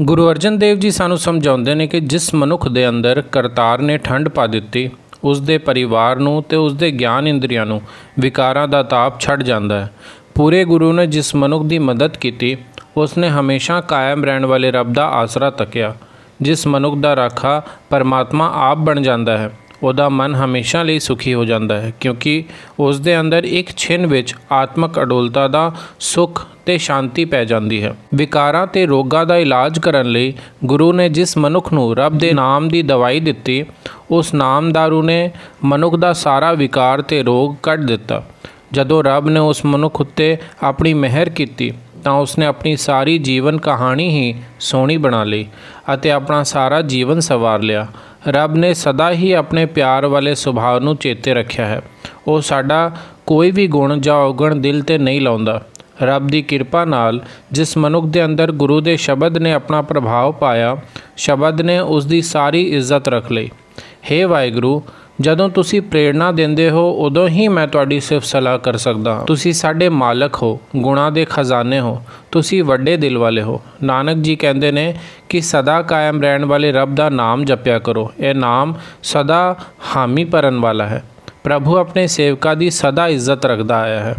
ਗੁਰੂ ਅਰਜਨ ਦੇਵ ਜੀ ਸਾਨੂੰ ਸਮਝਾਉਂਦੇ ਨੇ ਕਿ ਜਿਸ ਮਨੁੱਖ ਦੇ ਅੰਦਰ ਕਰਤਾਰ ਨੇ ਠੰਡ ਪਾ ਦਿੱਤੀ, ਉਸ ਦੇ ਪਰਿਵਾਰ ਨੂੰ ਤੇ ਉਸ ਦੇ ਗਿਆਨ ਇੰਦਰੀਆਂ ਨੂੰ ਵਿਕਾਰਾਂ ਦਾ ਤਾਪ ਛੱਡ ਜਾਂਦਾ ਹੈ। ਪੂਰੇ ਗੁਰੂ ਨੇ ਜਿਸ ਮਨੁੱਖ ਦੀ ਮਦਦ ਕੀਤੀ, ਉਸ ਨੇ ਹਮੇਸ਼ਾ ਕਾਇਮ ਰਹਿਣ ਵਾਲੇ ਰੱਬ ਦਾ ਆਸਰਾ ਤੱਕਿਆ, ਜਿਸ ਮਨੁੱਖ ਦਾ ਰਾਖਾ ਪਰਮਾਤਮਾ ਆਪ ਬਣ ਜਾਂਦਾ ਹੈ। ਉਹਦਾ ਮਨ ਹਮੇਸ਼ਾ ਲਈ ਸੁਖੀ ਹੋ ਜਾਂਦਾ ਹੈ, ਕਿਉਂਕਿ ਉਸ ਦੇ ਅੰਦਰ ਇੱਕ ਛਿਨ ਵਿੱਚ ਆਤਮਕ ਅਡੋਲਤਾ ਦਾ ਸੁਖ ਤੇ ਸ਼ਾਂਤੀ ਪੈ ਜਾਂਦੀ ਹੈ। ਵਿਕਾਰਾਂ ਤੇ ਰੋਗਾਂ ਦਾ ਇਲਾਜ ਕਰਨ ਲਈ ਗੁਰੂ ਨੇ ਜਿਸ ਮਨੁੱਖ ਨੂੰ ਰੱਬ ਦੇ ਨਾਮ ਦੀ ਦਵਾਈ ਦਿੱਤੀ, ਉਸ ਨਾਮਦਾਰੂ ਨੇ ਮਨੁੱਖ ਦਾ ਸਾਰਾ ਵਿਕਾਰ ਤੇ ਰੋਗ ਕੱਢ ਦਿੱਤਾ। ਜਦੋਂ ਰੱਬ ਨੇ ਉਸ ਮਨੁੱਖ ਉੱਤੇ ਆਪਣੀ ਮਿਹਰ ਕੀਤੀ, ਤਾਂ ਉਸਨੇ ਆਪਣੀ ਸਾਰੀ ਜੀਵਨ ਕਹਾਣੀ ਹੀ ਸੋਹਣੀ ਬਣਾ ਲਈ ਅਤੇ ਆਪਣਾ ਸਾਰਾ ਜੀਵਨ ਸਵਾਰ ਲਿਆ। ਰੱਬ ਨੇ ਸਦਾ ਹੀ ਆਪਣੇ ਪਿਆਰ ਵਾਲੇ ਸੁਭਾਅ ਨੂੰ ਚੇਤੇ ਰੱਖਿਆ ਹੈ। ਉਹ ਸਾਡਾ ਕੋਈ ਵੀ ਗੁਣ ਜਾਂ ਔਗਣ ਦਿਲ ਤੇ ਨਹੀਂ ਲਾਉਂਦਾ। ਰੱਬ ਦੀ ਕਿਰਪਾ ਨਾਲ ਜਿਸ ਮਨੁੱਖ ਦੇ ਅੰਦਰ ਗੁਰੂ ਦੇ ਸ਼ਬਦ ਨੇ ਆਪਣਾ ਪ੍ਰਭਾਵ ਪਾਇਆ, ਸ਼ਬਦ ਨੇ ਉਸ ਦੀ ਸਾਰੀ ਇੱਜ਼ਤ ਰੱਖ ਲਈ। ਹੇ ਵਾਹਿਗੁਰੂ ਜਦੋਂ ਤੁਸੀਂ ਪ੍ਰੇਰਣਾ ਦਿੰਦੇ ਹੋ, ਉਦੋਂ ਹੀ ਮੈਂ ਤੁਹਾਡੀ ਸਿਫਤ ਸਲਾਹ ਕਰ ਸਕਦਾ ਹਾਂ। ਤੁਸੀਂ ਸਾਡੇ ਮਾਲਕ ਹੋ, ਗੁਣਾ ਦੇ ਖਜ਼ਾਨੇ ਹੋ, ਤੁਸੀਂ ਵੱਡੇ ਦਿਲ ਵਾਲੇ ਹੋ। ਨਾਨਕ ਜੀ ਕਹਿੰਦੇ ਨੇ ਕਿ ਸਦਾ ਕਾਇਮ ਰਹਿਣ ਵਾਲੇ ਰੱਬ ਦਾ ਨਾਮ ਜਪਿਆ ਕਰੋ। ਇਹ ਨਾਮ ਸਦਾ ਹਾਮੀ ਭਰਨ ਵਾਲਾ ਹੈ। ਪ੍ਰਭੂ ਆਪਣੇ ਸੇਵਕਾਂ ਦੀ ਸਦਾ ਇੱਜ਼ਤ ਰੱਖਦਾ ਆਇਆ ਹੈ।